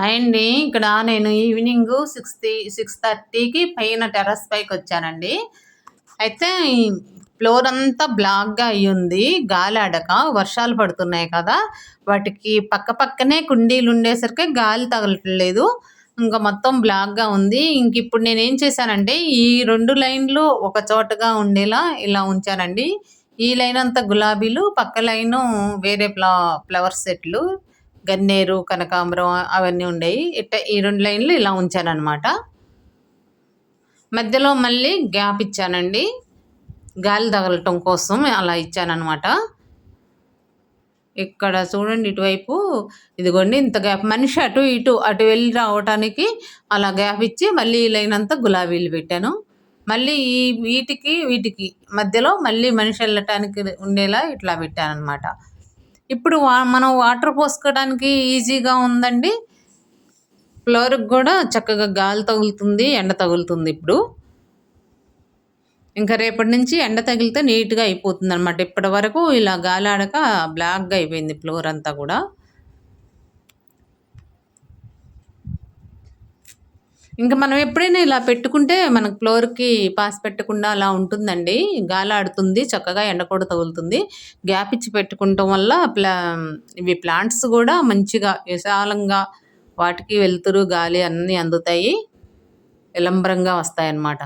అండి ఇక్కడ నేను ఈవినింగ్ సిక్స్ సిక్స్ థర్టీకి పైన టెర్రస్ పైకి వచ్చానండి. అయితే ఫ్లోర్ అంతా బ్లాక్గా అయ్యింది గాలి ఆడక వర్షాలు పడుతున్నాయి కదా. వాటికి పక్క పక్కనే కుండీలు ఉండేసరికి గాలి తగలట్లేదు ఇంకా మొత్తం బ్లాక్గా ఉంది. ఇంక ఇప్పుడు నేను ఏం చేశానంటే ఈ రెండు లైన్లు ఒక చోటగా ఉండేలా ఇలా ఉంచానండి. ఈ లైన్ అంతా గులాబీలు పక్క లైను వేరే ఫ్లా ఫ్లవర్ సెట్లు. గన్నేరు కనకాంబరం అవన్నీ ఉండేవి ఇట్ట ఈ రెండు లైన్లు ఇలా ఉంచానన్నమాట. మధ్యలో మళ్ళీ గ్యాప్ ఇచ్చానండి. గాలి తగలటం కోసం అలా ఇచ్చానమాట ఇక్కడ చూడండి ఇటువైపు ఇదిగోండి ఇంత గ్యాప్. మనిషి అటు ఇటు అటు వెళ్ళి రావటానికి అలా గ్యాప్ ఇచ్చి మళ్ళీ ఈ లైన్ అంతా గులాబీలు పెట్టాను. మళ్ళీ ఈ వీటికి వీటికి మధ్యలో మళ్ళీ మనిషి వెళ్ళటానికి ఉండేలా ఇట్లా పెట్టాను అనమాట ఇప్పుడు మనం వాటర్ పోసుకోవడానికి ఈజీగా ఉందండి. ఫ్లోర్కి కూడా చక్కగా గాలి తగులుతుంది ఎండ తగులుతుంది ఇప్పుడు. ఇంకా రేపటి నుంచి ఎండ తగిలితే నీట్గా అయిపోతుంది అనమాట ఇప్పటి వరకు ఇలా గాలి ఆడక బ్లాక్గా అయిపోయింది ఫ్లోర్ అంతా కూడా. ఇంకా మనం ఎప్పుడైనా ఇలా పెట్టుకుంటే మనకు ఫ్లోర్కి పాస్ పెట్టకుండా అలా ఉంటుందండి. గాలి ఆడుతుంది చక్కగా ఎండ కూడా తగులుతుంది. గ్యాప్ ఇచ్చి పెట్టుకుంటాం వల్ల ప్లా ఇవి ప్లాంట్స్ కూడా మంచిగా విశాలంగా వాటికి వెలుతురు గాలి అన్నీ అందుతాయి. విలంబరంగా వస్తాయి అన్నమాట